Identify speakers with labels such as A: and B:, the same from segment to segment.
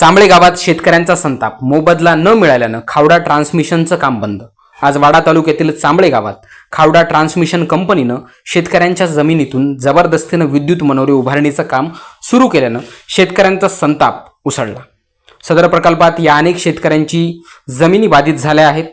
A: चांबळे गावात शेतकऱ्यांचा संताप मोबदला न मिळाल्यानं खावडा ट्रान्समिशनचं काम बंद. आज वाडा तालुक्यातील चांबळे गावात खावडा ट्रान्समिशन कंपनीनं शेतकऱ्यांच्या जमिनीतून जबरदस्तीनं विद्युत मनोरे उभारणीचं काम सुरू केल्यानं शेतकऱ्यांचा संताप उसळला. सदर प्रकल्पात या अनेक शेतकऱ्यांची जमिनी बाधित झाल्या आहेत.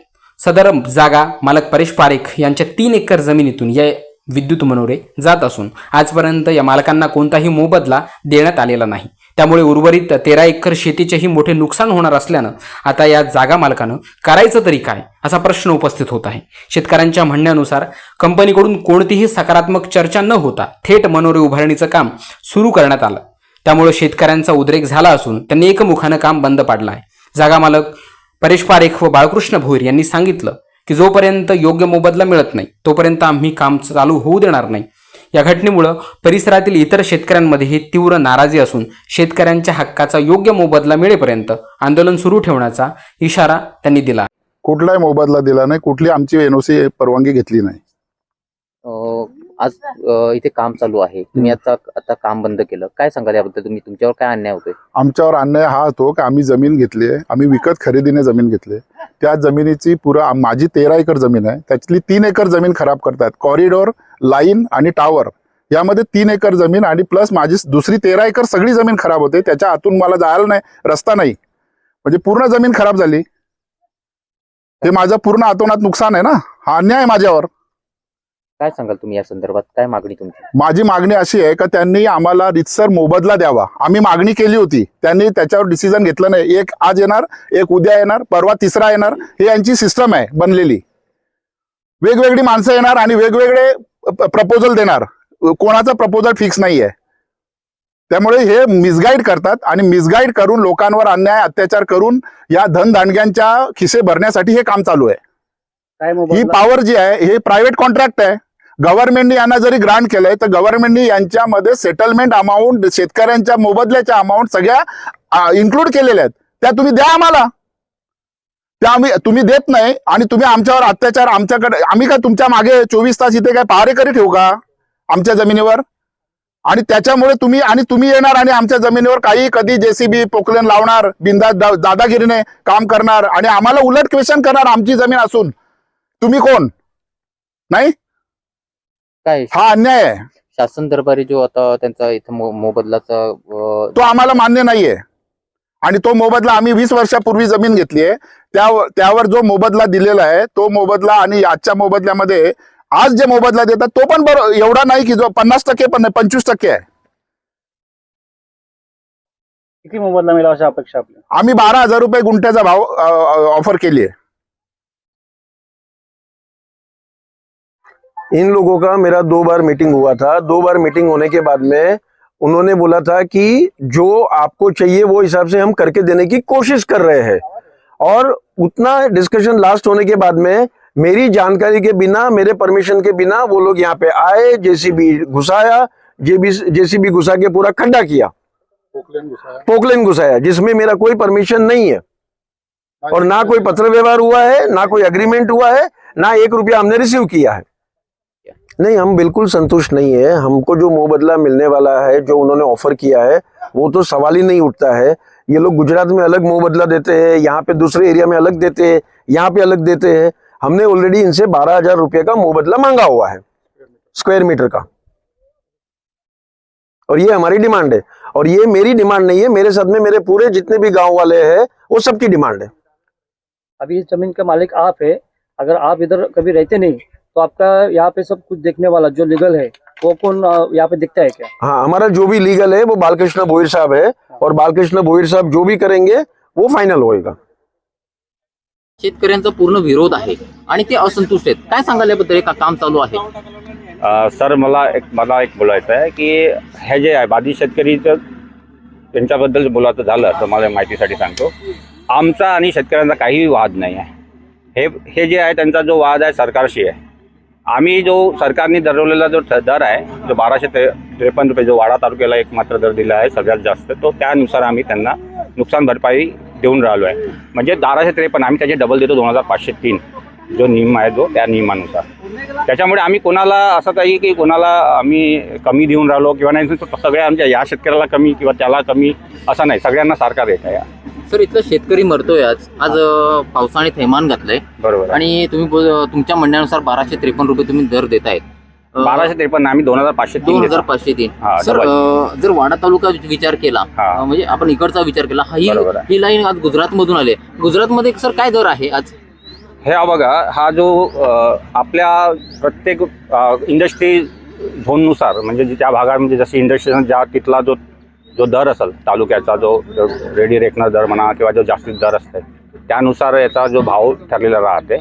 A: सदर जागा मालक परेश पारेख यांच्या तीन एकर जमिनीतून या विद्युत मनोरे जात असून आजपर्यंत या मालकांना कोणताही मोबदला देण्यात आलेला नाही. त्यामुळे उर्वरित तेरा एकर शेतीचेही मोठे नुकसान होणार असल्यानं आता या जागा मालकानं करायचं तरी काय असा प्रश्न उपस्थित होत आहे. शेतकऱ्यांच्या म्हणण्यानुसार कंपनीकडून कोणतीही सकारात्मक चर्चा न होता थेट मनोरे उभारणीचं काम सुरू करण्यात आलं. त्यामुळे शेतकऱ्यांचा उद्रेक झाला असून त्यांनी एकमुखानं काम बंद पाडलं आहे. जागा मालक परेश पारेख व बाळकृष्ण भोईर यांनी सांगितलं की जोपर्यंत योग्य मोबदला मिळत नाही तोपर्यंत आम्ही काम चालू होऊ देणार नाही. या घटनेमुळं परिसरातील इतर शेतकऱ्यांमध्येही तीव्र नाराजी असून शेतकऱ्यांच्या हक्काचा योग्य मोबदला मिळेपर्यंत आंदोलन सुरू ठेवण्याचा इशारा त्यांनी दिला.
B: कुठलाही मोबदला दिला नाही कुठली आमची एनओसी परवानगी घेतली नाही.
C: अं, आज इथे काम चालू आहे. तुम्ही आता आता काम बंद केलं. काय सांगाल याबद्दल? तुम्ही तुमच्यावर काय अन्याय होतोय?
B: आमच्यावर अन्याय हा होतो की आम्ही जमीन घेतली आहे. आम्ही विकत खरेदीने जमीन घेतली. त्या जमिनीची पुरं माझी तेरा एकर जमीन आहे. त्यातली तीन एकर जमीन खराब करतात कॉरिडॉर लाईन आणि टावर. यामध्ये तीन एकर जमीन आणि प्लस माझी दुसरी तेरा एकर सगळी जमीन खराब होते. त्याच्या आतून मला जायला नाही रस्ता नाही. म्हणजे पूर्ण जमीन खराब झाली. हे माझं पूर्ण आतोनात नुकसान आहे ना? हा अन्याय आहे माझ्यावर.
C: काय सांगाल तुम्ही या संदर्भात? काय मागणी तुमची?
B: माझी मागणी अशी आहे का त्यांनी आम्हाला रितसर मोबदला द्यावा. आम्ही मागणी केली होती. त्यांनी त्याच्यावर डिसिजन घेतलं नाही. एक आज येणार एक उद्या येणार परवा तिसरा येणार हे यांची सिस्टम आहे बनलेली. वेगवेगळी माणसं येणार आणि वेगवेगळे प्रपोजल देणार. कोणाचं प्रपोजल फिक्स नाही आहे त्यामुळे हे मिसगाईड करतात आणि मिसगाईड करून लोकांवर अन्याय अत्याचार करून या धनदांडग्यांच्या खिसे भरण्यासाठी हे काम चालू आहे. ही पॉवर जी आहे हे प्रायव्हेट कॉन्ट्रॅक्ट आहे. गव्हर्नमेंटने यांना जरी ग्रांट केलंय तर गव्हर्नमेंटने यांच्यामध्ये सेटलमेंट अमाऊंट शेतकऱ्यांच्या मोबदल्याच्या अमाऊंट सगळ्या इन्क्लूड केलेल्या आहेत. त्या तुम्ही द्या आम्हाला. त्या आम्ही तुम्ही देत नाही आणि तुम्ही आमच्यावर अत्याचार आमच्याकडे आम्ही काय तुमच्या मागे चोवीस तास इथे काय पहारेकरी ठेवू का? आमच्या जमिनीवर? आणि त्याच्यामुळे तुम्ही आणि तुम्ही येणार आणि आमच्या जमिनीवर काही कधी जेसीबी पोकलेन लावणार बिंदा दादागिरीने काम करणार आणि आम्हाला उलट क्वेश्चन करणार आमची जमीन असून. तुम्ही कोण? नाही?
C: काय?
B: हा अन्याय आहे.
C: शासन दरबारी जो आता त्यांचा इथं मो- मोबदलाचा अं,
B: तो आम्हाला मान्य नाहीये. आणि तो मोबदला आम्ही वीस वर्षापूर्वी जमीन घेतली आहे. त्यावर त्यावर जो मोबदला दिलेला आहे तो मोबदला आणि आजच्या मोबदल्यामध्ये आज जे मोबदला देतात तो पण बरो एवढा नाही की जो पन्नास टक्के पण नाही पंचवीस टक्के आहे.
D: किती मोबदला मिळावा अशा अपेक्षा आपल्या
B: आम्ही बारा हजार रुपये गुंठ्याचा भाव ऑफर केली आहे.
E: इन लोगों का मेरा दो बार मीटिंग हुआ था। दो बार मीटिंग होने के बाद में उन्होंने बोला था कि जो आपको चाहिए वो हिसाब से हम करके देने की कोशिश कर रहे हैं। और उतना डिस्कशन लास्ट होने के बाद में मेरी जानकारी के बिना मेरे परमिशन के बिना वो लोग यहाँ पे आए जेसीबी घुसाया जेबी जेसीबी घुसा के पूरा खड्डा किया। पोकलेन घुसाया। जिसमें मेरा कोई परमिशन नहीं है। और ना कोई पत्र व्यवहार हुआ है ना कोई अग्रीमेंट हुआ है ना एक रुपया हमने रिसीव किया है। नहीं, हम बिल्कुल संतुष्ट नहीं है। हमको जो मुबदला मिलने वाला है, जो उन्होंने ऑफ़र किया है, वो तो सवाल ही नहीं उठता है। ये लोग गुजरात में अलग मुबदला देते हैं, यहाँ पे दूसरे एरिया में अलग देते हैं, यहाँ पे अलग देते हैं। हमने ऑलरेडी इनसे बारह हज़ार रुपये का मुबदला मांगा हुआ है स्क्वायर मीटर का। और ये हमारी डिमांड है। और ये मेरी डिमांड नहीं है, मेरे साथ में मेरे पूरे जितने भी गाँव वाले हैं, वो सबकी डिमांड है।
D: अभी इस ज़मीन का मालिक आप है। अगर आप इधर कभी रहते नहीं तो आपका यहाँ पे सब कुछ देखने वाला जो लीगल है वो कौन यहाँ पे दिखता है क्या?
E: हाँ हमारा जो भी लीगल है वो बालकृष्ण भोईर साहब है और बालकृष्ण भोईर साहब जो भी करेंगे वो फाइनल होएगा।
C: शेतकऱ्यांचा पूर्ण विरोध आहे आणि ते असंतुष्ट आहेत. काय सांगाल याबद्दल का काम चालू आहे?
F: अ, सर मला एक मला एक बोलायचं आहे की हे जे आहे बाधित शेतकरीचं त्यांच्याबद्दल बोलायचं झालं तर मला माहितीसाठी सांगतो. आमचा आणि शेतकऱ्यांचा काहीही वाद नाही आहे. हे हे जे आहे त्यांचा जो वाद आहे सरकारशी आहे. आम्ही जो सरकारने दरवलेला जो दर आहे जो बाराशे त्रे त्रेपन्न रुपये जो वाडा तालुक्याला एक मात्र दर दिला आहे सगळ्यात जास्त तो त्यानुसार आम्ही त्यांना नुकसान भरपाई देऊन राहिलो आहे. म्हणजे बाराशे त्रेपन्न आम्ही त्याचे डबल देतो दोन हजार पाचशे तीन जो नियम आहे जो त्या नियमानुसार. त्याच्यामुळे आम्ही कोणाला असं काही की कोणाला आम्ही कमी देऊन राहिलो किंवा नाही सगळ्या आमच्या या शेतकऱ्याला कमी किंवा त्याला कमी असं नाही. सगळ्यांना सारखा रेट आहे.
C: सर इथला शेतकरी मरतोय आज आज अं, पावसाने थैमान घातलंय
F: बरोबर आहे.
C: आणि तुम्ही बोल- तुमच्या म्हणण्यानुसार बाराशे त्रेपन्न रुपये तुम्ही दर देतायत अं,
F: बाराशे त्रेपन्न आम्ही दोन हजार पाचशे
C: दोन हजार
F: देतो.
C: पाचशे तीन
F: हा,
C: सर
F: डबल.
C: अं, जर वाडा तालुका विचार केला
F: हा.
C: अं, म्हणजे आपण इकडचा विचार केला हा ही
F: बरोबर आहे.
C: ही लाईन आज गुजरात मधून आली गुजरात मध्ये सर काय दर आहे आज
F: हे हा बघा हा जो अ, आपल्या प्रत्येक इंडस्ट्री झोननुसार म्हणजे जे त्या भागामध्ये जशी इंडस्ट्री ज्या तिथला जो जो दर असेल तालुक्याचा जो रेडी रेकनर दर म्हणा किंवा जो जास्तीत दर असते त्यानुसार याचा जो भाव ठरलेला राहते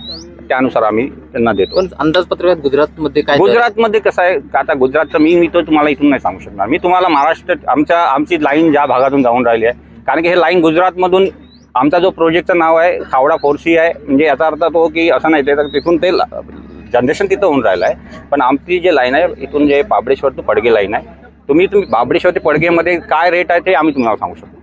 F: त्यानुसार आम्ही त्यांना देतो.
C: पण अंदाजपत्रकात गुजरात मध्ये काय?
F: गुजरातमध्ये कसं आहे का आता गुजरातचं मी मी तो तुम्हाला इथून नाही सांगू शकणार. मी तुम्हाला महाराष्ट्र आमच्या आमची लाईन ज्या भागातून जाऊन राहिली आहे कारण की हे लाईन गुजरातमधून आमचा जो प्रोजेक्टचं नाव आहे खावडा फोरसी आहे म्हणजे याचा अर्थ तो की असं नाही ते तर तिथून ते जनरेशन तिथं होऊन राहिलं आहे. पण आमची जे लाईन आहे इथून जे बाबडेश्वर टू पडगे लाईन आहे तुम्ही तुम्ही बाबडेश्वर ते पडगेमध्ये काय रेट आहे ते आम्ही तुम्हाला सांगू शकतो.